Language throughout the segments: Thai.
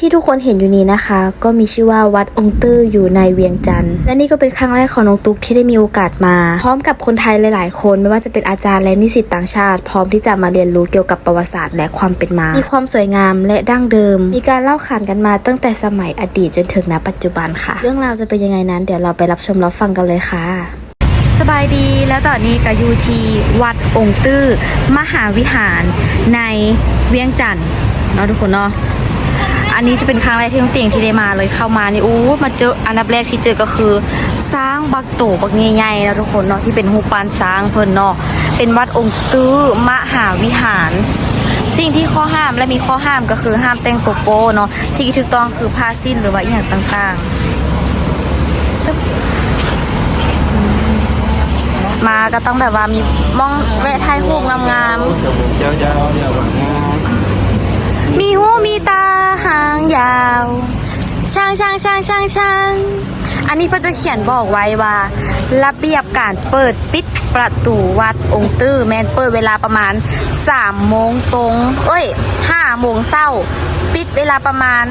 ที่ทุกคนเห็นอยู่นี้นะคะ ก็มีชื่อว่าวัดองค์ตื้ออยู่ในเวียงจันทร์และนี่ก็เป็นครั้งแรกของน้องตุ๊กที่ได้มีโอกาสมา พร้อมกับคนไทยหลาย ๆ คนไม่ว่าจะเป็นอาจารย์และนิสิตต่างชาติ พร้อมที่จะมาเรียนรู้เกี่ยวกับประวัติศาสตร์และความเป็นมา มีความสวยงามและดั้งเดิม มีการเล่าขานกันมาตั้งแต่สมัยอดีตจนถึงณปัจจุบันค่ะ เรื่องราวจะเป็นยังไงนั้นเดี๋ยวเราไปรับชมรับฟังกันเลยค่ะสบายดีแล้วตอนนี้ก็อยู่ที่วัดองค์ตื้อ มหาวิหารในเวียงจันทร์เนาะทุกคนเนาะ อันนี้จะเป็นครั้งแรกที่น้องเตียงที่ได้มาเลยเข้ามานี่อู้มาเจออันดับแรกที่เจอก็คือ สร้างบักโตบักใหญ่ๆนะทุกคนเนาะที่เป็นหูปานสร้างเพิ่นเนาะเป็นวัดองค์ตื้อมหาวิหาร สิ่งที่ข้อห้ามและมีข้อห้ามก็คือห้ามแต่งตัวโป๊เนาะสิ่งที่ถูกต้องคือผ้าสิ้นหรือว่าอย่างต่างๆ มาก็ต้องแบบว่ามีมองแวะถ่ายรูปงามๆเจ้าเจ้าเจ้าหวังมีหูมีตา ยาว ช่างช่างช่างช่างช่างอันนี้ก็จะเขียนบอกไว้ว่า ระเบียบการเปิดปิดประตูวัดองค์ตื้อแมนเปิดเวลาประมาณ3โมงตรง เอ้ย5โมงเศร้า ปิดเวลาประมาณ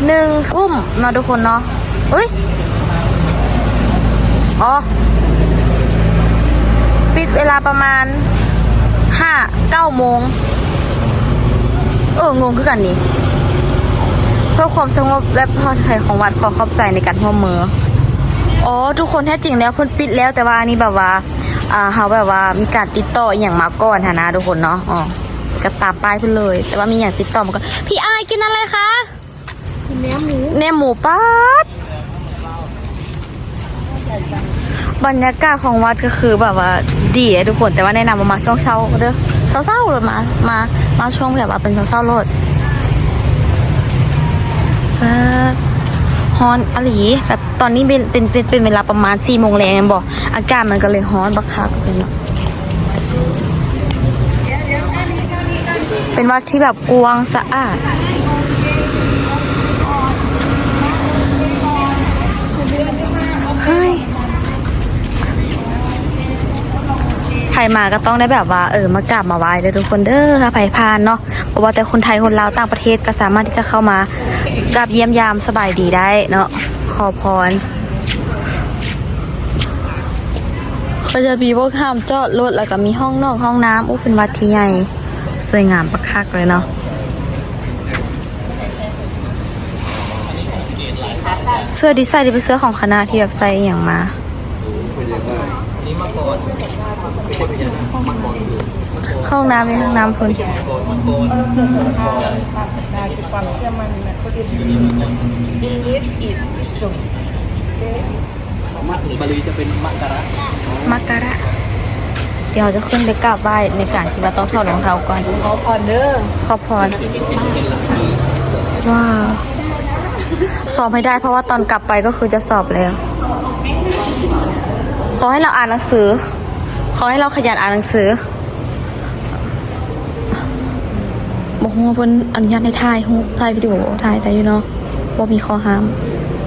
1ทุ่มเนาะทุกคนเนาะเอ้ยอ๋อปิดเวลาประมาณ5 9โมงเอองงคือกันนี่ เพื่อความสงบและปลอดภัยของวัดขอขอบใจในการร่วมมืออ๋อทุกคนแท้จริงแล้วเพิ่นปิดแล้วแต่ว่านี้แบบว่าอ่าเขาแบบว่ามีการติดต่ออย่างมาก่อนฐานะทุกคนเนาะอ๋อก็ตาป้ายเพิ่นเลย แต่ว่ามีอย่างติดต่อมาก่อนพี่อายกินอะไรคะเนื้อหมูเนื้อหมูป๊าดบรรยากาศของวัดก็คือแบบว่าดีอะทุกคนแต่ว่าแนะนำว่ามาช่วงเช้าเด้อเช้าๆเลยมามามาช่วงแบบว่าเป็นเช้าๆโล เออฮอนอลีแบบตอนนี้เป็นเป็นเป็นเป็นเวลาประมาณสี่โมงแรงบอกอากาศมันก็เลยฮอนบักคักเป็นเนาะเป็นวัดที่แบบกว้างสะอาด รมาก็ต้องได้แบบว่าเออมากราบมาไหว้เลยทุกคนเด้อค่ะไผ่พานเนาะเพราะว่าแต่คนไทยคนลาวต่างประเทศก็สามารถที่จะเข้ามากราบเยี่ยมยามสบายดีได้เนาะขอพรก็จะมีพวกข้ามจอดรถแล้วก็มีห้องนอกห้องน้ำอู้เป็นวัดที่ใหญ่สวยงามประคักเลยเนาะเสื้อดีไซน์ดีเป็นเสื้อของคณะที่แบบใส่อย่างมา ห้องน้ำมีห้องน้ำคุณได้คือความเชื่อมั่นนะเขาเรียก belief is wisdom มัดหรือบาลีจะเป็นมักกะระมักกะระ เดี๋ยวจะขึ้นไปกราบไหว้ในการที่เราต้องถอดรองเท้าก่อน ขอพรเด้อ ขอพรว้าวสอบไม่ได้เพราะว่าตอนกลับไปก็คือจะสอบแล้ว ขอให้เราอ่านหนังสือ ขอให้เราขยันอ่านหนังสือบอกว่าเพิ่นอนุญาตให้ถ่ายรูปถ่ายวิดีโอถ่ายแต่อยู่เนาะว่ามีข้อห้าม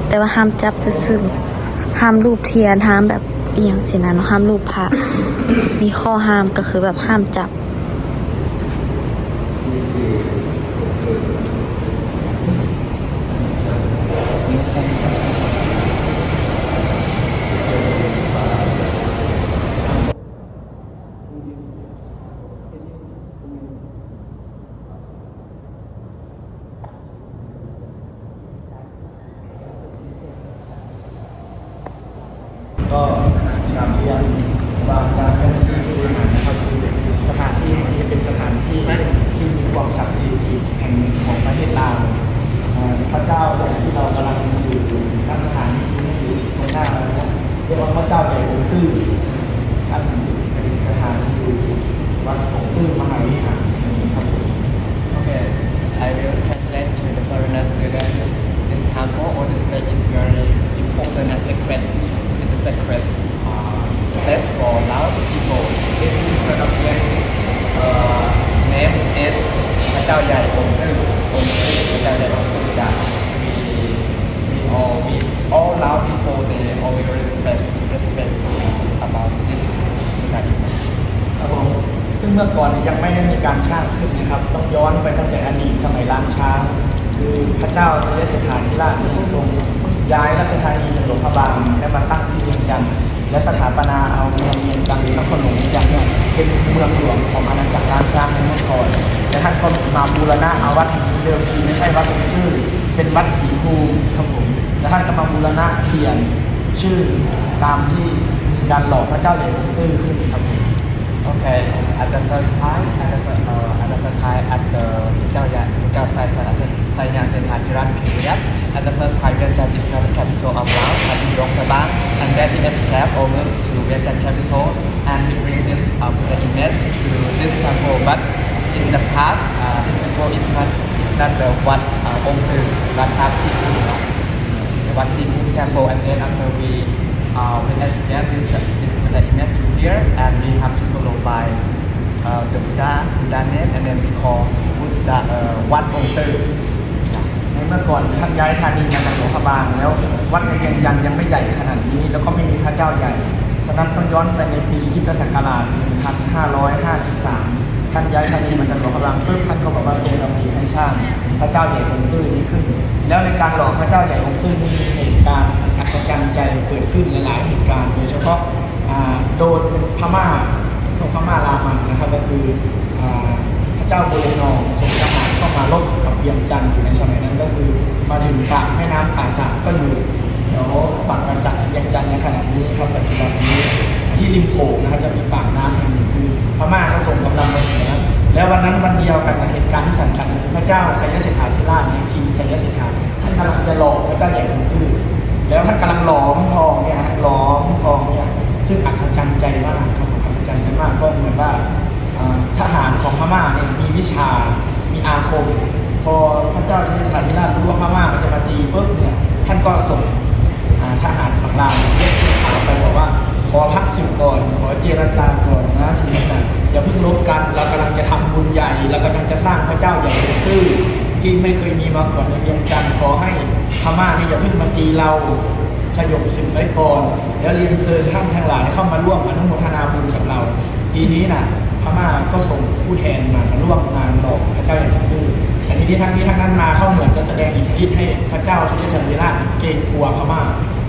แต่ว่าห้ามจับซื่อๆห้ามรูปเทียนห้ามแบบเอียงสินะเนาะห้ามรูปพระมีข้อห้ามก็คือแบบห้ามจับ ก็กราบเรียนวางการเป็นที่บริหารนะครับคือสถานที่แห่งนี้เป็นสถานที่ที่มีความศักดิ์สิทธิ์อีกแห่งหนึ่ง ของประเทศลาวเอ่อพระเจ้าใหญ่ที่เรากำลังอยู่ณสถานที่นี้อยู่ตรงหน้าเราเนี่ยเรียกว่าพระเจ้าใหญ่องค์ตื้อท่านเป็นสถานอยู่วัดองค์ตื้อมหาวิหาร เมื่อก่อนยังไม่ได้มีการสร้างขึ้นนะครับ ต้องย้อนไปตั้งแต่อดีตสมัยล้านช้าง คือพระเจ้าเสด็จสถานที่ราชที่รงย้ายราชธานีจากหลวงพระบางและมาตั้งที่เวียงจันทร์และสถาปนาเอาเมืองเวีจันทร์นครหลวงยงจันทร์เนี่ยเป็นเมืองหลวงของอาณาจักรล้านช้างในเมื่อก่อนแต่ท่านก็มาบูรณะเอาวัดเดิมทีไม่ใช่วัดชื่อ เป็นวัดศรีภูมิครับผมและท่านก็มาบูรณะเปลี่ยนชื่อตามที่การหล่อพระเจ้าเหรียญตื้อขึ้นครับผม Okay, at the first time, at the, uh, at the first time, at the Chao Ya, Chao Sai Sai, at the Sai Nya Sen Thiran period, at the first time, Vientiane is not the capital of Laos, but in Luang Prabang, and then it escaped over to Vientiane capital, and he bring this um, the image to this temple. But in the past, uh, this temple is not is not the what uh, Tu, but have Sipu, the what Sipu temple, and then after we uh, we escape this this the image to here, and we have to follow by uh, the Buddha Buddha name, and then we call Buddha uh, Wat Om Tu. ในเมื่อก่อนท่านย้ายธานีมาจากหลวงพระบางแล้ว วัดในเวียงจันทร์ยังไม่ใหญ่ขนาดนี้ แล้วก็ไม่มีพระเจ้าใหญ่ฉะนั้นต้องย้อนไปในปีคิตศักราช1553 ท่านย้ายธานีมาจากหลวพระบางปุ๊บท่านก็บอกว่าทรงดำริให้สร้างพระเจ้าใหญ่องค์ตื้อนี้ขึ้น แล้วในการหล่อพระเจ้าใหญ่องค์ตื้อนี้มีเหตุการณ์อัศจรรย์ใจเกิดขึ้นหลายๆเหตุการณ์โดยเฉพาะ โดนพม่าตรงพม่ารามันนะครับ ก็คือพระเจ้าบุรนองส่งทหารเข้ามาลบกับเวียงจันทร์อยู่ในสมัยนั้นก็คือมาถึงปากแม่น้ำป่าสักก็อยู่เดี๋ยวปากป่าสักเวียงจันทร์ในขณะนี้ครับปัจจุบันนี้ที่ริมโขงนะครับจะมีปากน้ำแห่งหนึ่งคือพม่าก็ส่งกำลังมาเหนือแล้ววันนั้นวันเดียวกันในเหตุการณ์ที่สำคัญพระเจ้าไสยสิทธาธิราชเนี่ยคิงไสยสิทธาท่านกำลังจะหลอกพระเจ้าใหญ่องค์ตื้อแล้วท่านกำลังหลอมทองเนี่ยนะหลอมทองเนี่ย ซึ่งอัศจรรย์ใจมากครับอัศจรรย์ใจมากก็เหมือนว่าทหารของพม่าเนี่ยมีวิชา มีอาคม พอพระเจ้าชนชาธิราชรู้ว่าพม่าจะมาตีปุ๊บเนี่ยท่านก็ส่งทหารฝั่งลาวเรียกทหารไปบอกว่าขอพักสึกก่อน ขอเจรจาก่อนนะทีนี้นะอย่าเพิ่งลบกันเรากำลังจะทำบุญใหญ่เรากำลังจะสร้างพระเจ้าใหญ่เป็นตื้อที่ไม่เคยมีมาก่อนในเวียงจันทร์ขอให้พม่านี่อย่าเพิ่งมาตีเรา สยบสึกไว้ก่อนแล้วเรียนเชิญท่านทั้งหลายเข้ามาร่วมอนุโมทนาบุญกับเรา ทีนี้น่ะพม่าก็ส่งผู้แทนมามาร่วมงานหลอกพระเจ้าอย่างตื้อแต่ทีนี้ทั้งนี้ทั้งนั้นมาเข้าเหมือนจะแสดงอิทธิฤทธิ์ให้พระเจ้าสมเด็จสันติราชเกรงกลัวพม่า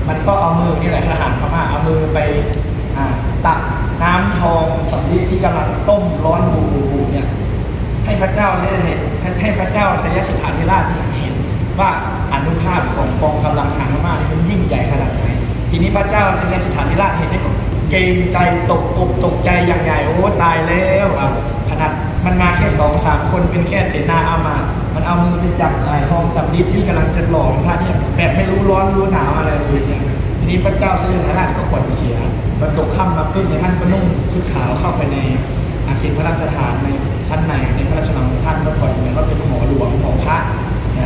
มันก็เอามือนี่แหละทหารพม่าเอามือไปอตักน้ำทองสำลิดที่กำลังต้มร้อนบูบูบูเนี่ยให้พระเจ้าใช้ให้ให้พระเจ้าสยสิทธาธิราชเห็น ว่าอนุภาพของกองกำลังทหารพม่านี่มันยิ่งใหญ่ขนาดไหนทีนี้พระเจ้าสยสิทธาธิราชเห็นนี่ก็เกรงใจตกอกตกใจอย่างใหญ่โอ้ตายแล้วอะขนาดมันมาแค่สองสามคนเป็นแค่เสนาอามา มันเอามือไปจับไอ้ทองสำลิดที่กำลังจะหล่อพระเนี่ยแบบไม่รู้ร้อนรู้หนาวอะไรเลยเนี่ยทีนี้พระเจ้าสยสิทธาธิราชก็ขวัญเสียพอตกค่ำมาปุ๊บเนี่ยท่านก็นุ่งชุดขาวเข้าไปในอาเขตพระราชฐานในชั้นในในพระราชวังของท่านเมื่อก่อนเหมือนว่าเป็นหอหลวงของพระ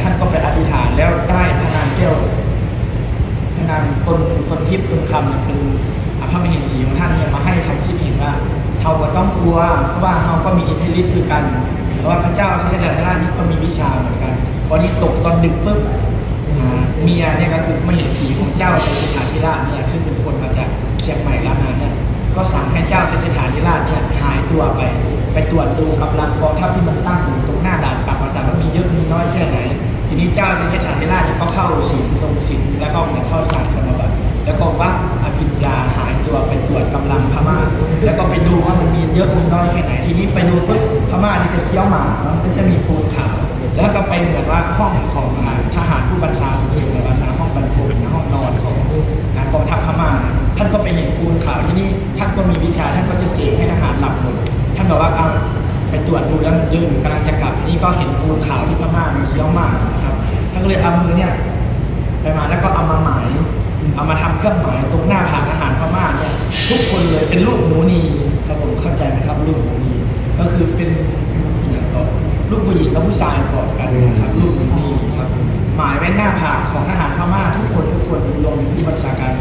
ท่านก็ไปอธิษฐานแล้วได้พระนางแก้วพระนางตนตนทิพย์ตนคำเนี่ยเป็นอภพมเหสีของท่านเนี่ยมาให้คำคิดเห็นว่าเราก็ต้องกลัวเพราะว่าเราก็มีอิทธิฤทธิ์คือกันเพราะว่าพระเจ้าชัยจักรราชนี่ก็มีวิชาเหมือนกันวันนี้ตกตอนดึกปุ๊บเมียเนี่ยก็คือมเหสีของเจ้าชัยสิทธาธิราชเนี่ยซึ่งเป็นคนมาจากเชียงใหม่ล้านนาเนี่ย ก็สั่งให้เจ้าชัยสิทธานิราชเนี่ยหายตัวไป ไปตรวจดูกำลังกองทัพที่มันตั้งอยู่ตรงหน้าด่านปากภาสาว่ามีเยอะมีน้อยแค่ไหน ทีนี้เจ้าชัยสิทธานิราชเนี่ยก็เข้าศีลทรงศีลแล้วก็เหมือนเข้าสั่งสมบัติแล้วก็วัดอภิญญา แล้วก็ไปดูว่ามันมีเยอะมีน้อยแค่ไหนทีนี้ไปดูปุ๊บพม่านี่จะเคี้ยวหมากเนาะก็จะมีปูนขาว แล้วก็ไปเหมือนว่าห้องของอ่าทหารผู้บัญชาสูงสุดในบัญชาห้องบรรพตนะห้องนอนของอ่ากองทัพพม่าท่านก็ไปเห็นปูนขาวที่นี่ท่านก็มีวิชาท่านก็จะเสกให้ทหารหลับหมดท่านบอกว่าเอาไปตรวจดูแล้วมันยอะอยู่กำลังจะกลับนี่ก็เห็นปูนขาวที่พม่ามันเคี้ยวหมากนะครับท่านก็เลยเอามือเนี่ยไปมาแล้วก็เอามาหมายเอามาทำเครื่องหมายตรงหน้าผา ทุกคนเลยเป็นรูปหนูนีครับผมเข้าใจไหมครับรูปหนูนีก็คือเป็นอย่างก็รูปผู้หญิงกับผู้ชายกอดกันนะครับรูปหนูนีครับหมายไว้หน้าผากของทหารพม่าทุกคนทุกคนลงอยู่ที่บัญชาการ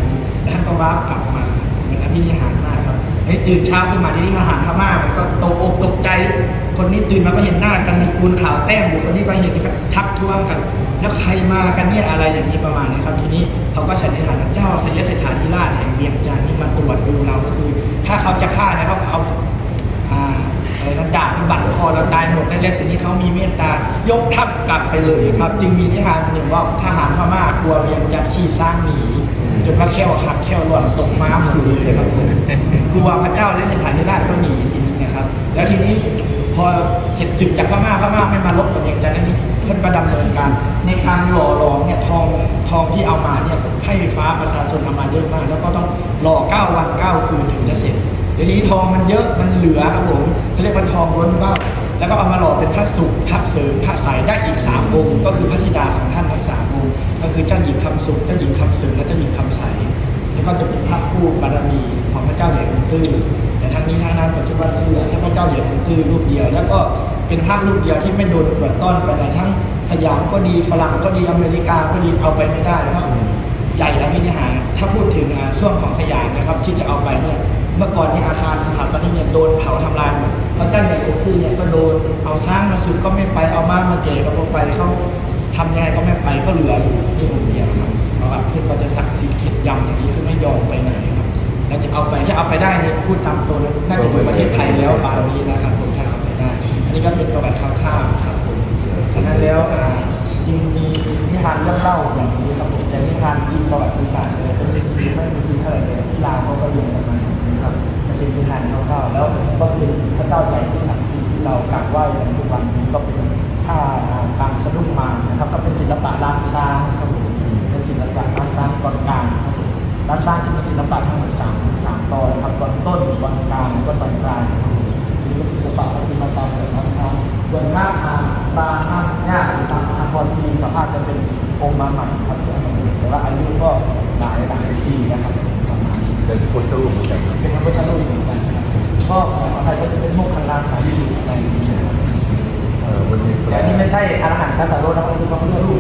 แล้วท่านก็ว้าบกลับมาเหมือนอภินิหารมากครับ ไอ้ตื่นเช้าขึ้นมาที่นี่ทหารพม่ามันก็ตกอกตกใจ คนนี้ตื่นมาก็เห็นหน้ากันมีปูนข่าวแต้มอยู่คนนี้ก็เห็นก็ทักท้วงกัน แล้วใครมากันเนี่ยอะไรอย่างนี้ประมาณนี้ครับ ทีนี้เขาก็ฉันนิษฐานเจ้าสยเสถาธิราชแห่งเวียงจันทร์นี่มาตรวจดูเราก็คือ ถ้าเขาจะฆ่านะเขาเอา อะไรนั้นดาบมันบั่นคอเราตายหมดนั่นแหละแต่นี่เขามีเมตตายกทัพกลับไปเลยครับ จึงมีนิทานหนึ่งว่าทหารพม่ากลัวเวียงจันทร์ขี่สร้างหนีจนว่าแข้วหักแข้วหล่อนตกม้าหมดเลยนะครับกลัวพระเจ้าและสถานที่ราชก็หนีทีนี้นะครับ แล้วทีนี้พอเสร็จศึกจากพม่าพม่าไม่มาลบกับเวียงจันทร์นี่เพื่อนก็ดำเนินการในการหล่อหลอมเนี่ยทองทองที่เอามาเนี่ยให้ไฟฟ้าประชาชนเอามาเยอะมาก แล้วก็ต้องหล่อ9วัน9คืนถึงจะเสร็จ เดี๋ยวนี้ทองมันเยอะมันเหลือครับผมเขาเรียกว่าทองล้นเบ้าแล้วก็เอามาหล่อเป็นพระสุขพระเสริมพระสายได้อีกสามองค์ ก็คือพระธิดาของท่านทั้งสามองค์ ก็คือเจ้าหญิงคำสุขเจ้าหญิงคำเสริมและเจ้าหญิงคำใสแล้วก็จะเป็นพระคู่บารมีของพระเจ้าใหญ่องค์ตื้อแต่ทั้งนี้ทั้งนั้นปัจจุบันเหลือแค่พระเจ้าใหญ่องค์ตื้อรูปเดียว แล้วก็เป็นพระรูปเดียวที่ไม่โดนกวดต้อนไปไหนทั้งสยามก็ดีฝรั่งก็ดีอเมริกาก็ดีเอาไปไม่ได้เพราะ ใหญ่และมินิหาร ถ้าพูดถึงช่วงของสยามนะครับที่จะเอาไปเนี่ยเมื่อก่อนนี่อาคารสถาปนิกเนี่ยโดนเผาทำลายหมดพระเจ้าใหญ่อคือเนี่ยก็โดนเอาช้างมาสุดก็ไม่ไปเอาม้ามาเกะก็ไม่ไปเขาทำยังไงก็ไม่ไปก็เหลืออยู่ที่องค์เดียวครับเพราะว่าเพื่อนก็จะศักสิทธิ์เข็ดยำอย่างนี้คือไม่ยอมไปไหนครับแล้วจะเอาไปถ้าเอาไปได้เนี่ยพูดตามตัวน่าจะอยู่ประเทศไทยแล้วป่านนี้นะครับผมถ้าเอาไปได้ อันนี้ก็เป็นประวัติคร่าวๆครับผมฉะนั้นแล้วอ่าจึงมีนิทานเรื่องเล่าอย่างนี้ครับผมแต่นิทานอิง ว้กันทุกวันนี้ก็เป็นท่าทางสะดุ้งมารนะครับก็เป็นศิลปะล้านช้างครับผมเป็นศิลปะล้านช้างตอนกลางครับผมล้านช้างจะมีศิลปะทั้งหมดสามสามตอนครับตอนต้นตอนกลางแล้วก็ตอนปลายครับผมนี่เป็นศิลปะปฏิมากรรมแบบนั้นครับส่วนหน้าทางบางหน้าหน้าหรือตามทางพรที่สภาพจะเป็นองค์มาใหม่ครับแต่ว่าอายุก็หลายหลายปีนะครับ ประมาณนี้เป็รูปเหมือนกันเป็นพระพุทธรูปเหมือนกันก็ของไทยก็จะเป็นโมกขลาสาลีอะไรอย่างนี้นะครับเออมันมีแต่นี่ไม่ใช่อรหันตสารโรนะครับคือพระพุทธรูป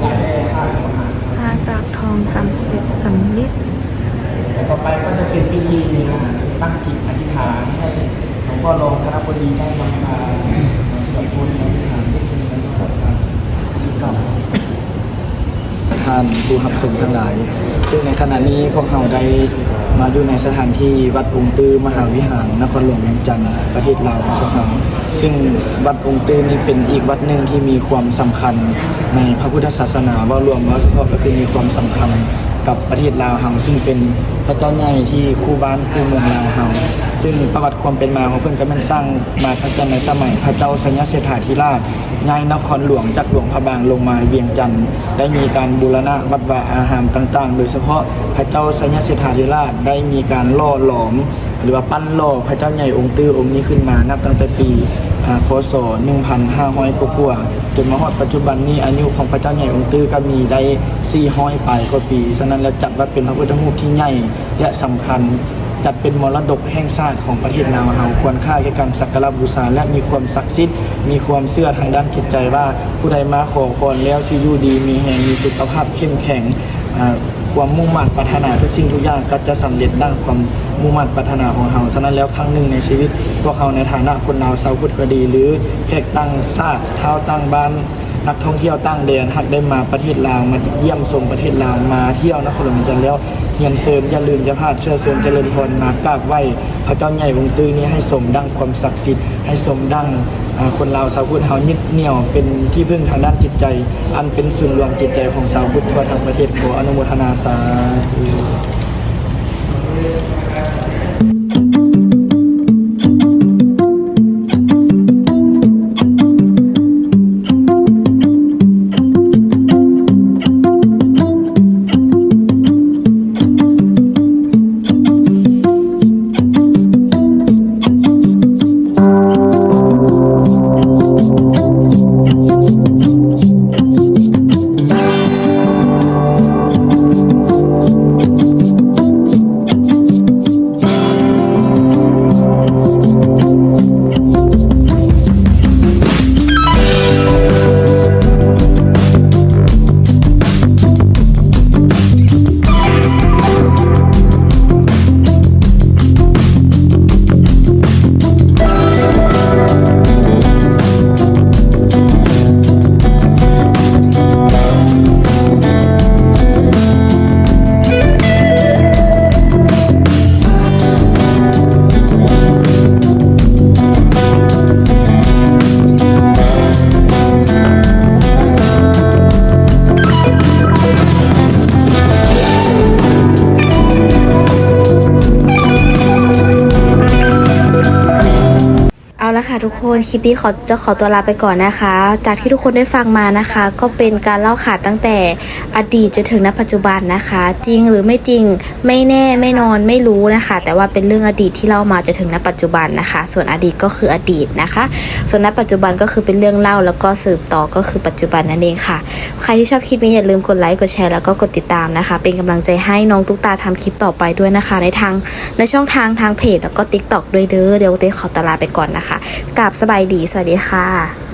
หลายแร่ธาตุประมาณสร้างจากทองสำเร็จสำลิดแต่ต่อไปก็จะเป็นพิธีตั้งจิตอธิษฐานให้หลวงพ่อรองคณะบดีได้ทำกาสวดมนต์อธิษฐานที่เป็นนะครับ ท่านผู้หับสมทั้งหลาย ซึ่งในขณะนี้พวกเราได้มาอยู่ในสถานที่วัดองค์ตื้อมหาวิหาร นครหลวงเวียงจันทร์ประเทศลาวของพวกเราซึ่งวัดองค์ตื้อนี้เป็นอีกวัดหนึ่งที่มีความสำคัญในพระพุทธศาสนาว่ารวมว่าเฉพาะก็คือมีความสำคัญ กับประเทศลาวเฮาซึ่งเป็นพระเจ้าใหญ่ที่คู่บ้านคู่เมืองลาวเฮาซึ่งประวัติความเป็นมาของเพิ่นก็แม่นสร้างมาตั้งแต่ในสมัยพระเจ้าสัญญาเศรษฐาธิราชย้ายนครหลวงจากหลวงพระบางลงมาเวียงจันทร์ได้มีการบูรณะวัดวาอาหารต่างๆ โดยเฉพาะพระเจ้าสัญญาเศรษฐาธิราชได้มีการล่อหลอม หรือว่าปั้นล่อพระเจ้าใหญ่องค์ตื้อองค์นี้ขึ้นมานับตั้งแต่ปี อ่าคศ1,500กว่าๆจนมาฮอดปัจจุบันนี้อายุของพระเจ้าใหญ่องค์ตื้อก็มีได้400ปลายกว่าปี ฉะนั้นแล้วจัดว่าเป็นพระพุทธรูปที่ใหญ่และสำคัญ จัดเป็นมรดกแห่งชาติของประเทศลาวเฮาควรค่าแก่การสักการะบูชาและมีความศักดิ์สิทธิ์มีความเชื่อทางด้านจิตใจว่าผู้ใดมาขอพรแล้วสิอยู่ดีมีแห่งมีสุขภาพเข้มแข็งอ่า ความมุ่งมั่นปรารถนาทุกสิ่งทุกอย่างก็จะสำเร็จดังความมุ่งมั่นปรารถนาของเฮาฉะนั้นแล้วครั้งหนึ่งในชีวิต พวกเฮาในฐานะคนลาวชาวพุทธก็ดี หรือแขกตั้งชาติเท้าตั้งบ้าน นักท่องเที่ยวตั้งแดนหักได้มาประเทศลาวมาเยี่ยมชมประเทศลาวมาเที่ยวนครหลวงจันทร์แล้วเฮียนเซินอย่าลืมอย่าพลาดเชื่อเซินเจริญพรมากราบไหว้พระเจ้าใหญ่องค์ตื้อนี้ให้สมดังความศักดิ์สิทธิ์ให้สมดังคนลาวชาวพุทธเฮายึดเหนี่ยวเป็นที่พึ่งทางด้านจิตใจ อันเป็นศูนย์รวมจิตใจของชาวพุทธทั่วทั้งประเทศขออนุโมทนาสาธุ ทุกคนคลิปนี้ขอจะขอตัวลาไปก่อนนะคะ จากที่ทุกคนได้ฟังมานะคะ ก็เป็นการเล่าขาดตั้งแต่อดีตจนถึงณปัจจุบันนะคะ จริงหรือไม่จริงไม่แน่ไม่นอนไม่รู้นะคะ แต่ว่าเป็นเรื่องอดีตที่เล่ามาจนถึงณปัจจุบันนะคะ ส่วนอดีตก็คืออดีตนะคะ ส่วนณปัจจุบันก็คือเป็นเรื่องเล่าแล้วก็สืบต่อก็คือปัจจุบันนั่นเองค่ะ ใครที่ชอบคลิปนี้อย่าลืมกดไลค์กดแชร์แล้วก็กดติดตามนะคะ เป็นกำลังใจให้น้องตุ๊กตาทำคลิปต่อไปด้วยนะคะ ในทางในช่องทางทางเพจแล้วก็ TikTok ด้วยเด้อเดี๋ยวเต้ขอตลาไปก่อนนะคะกับสบายดี สวัสดีค่ะ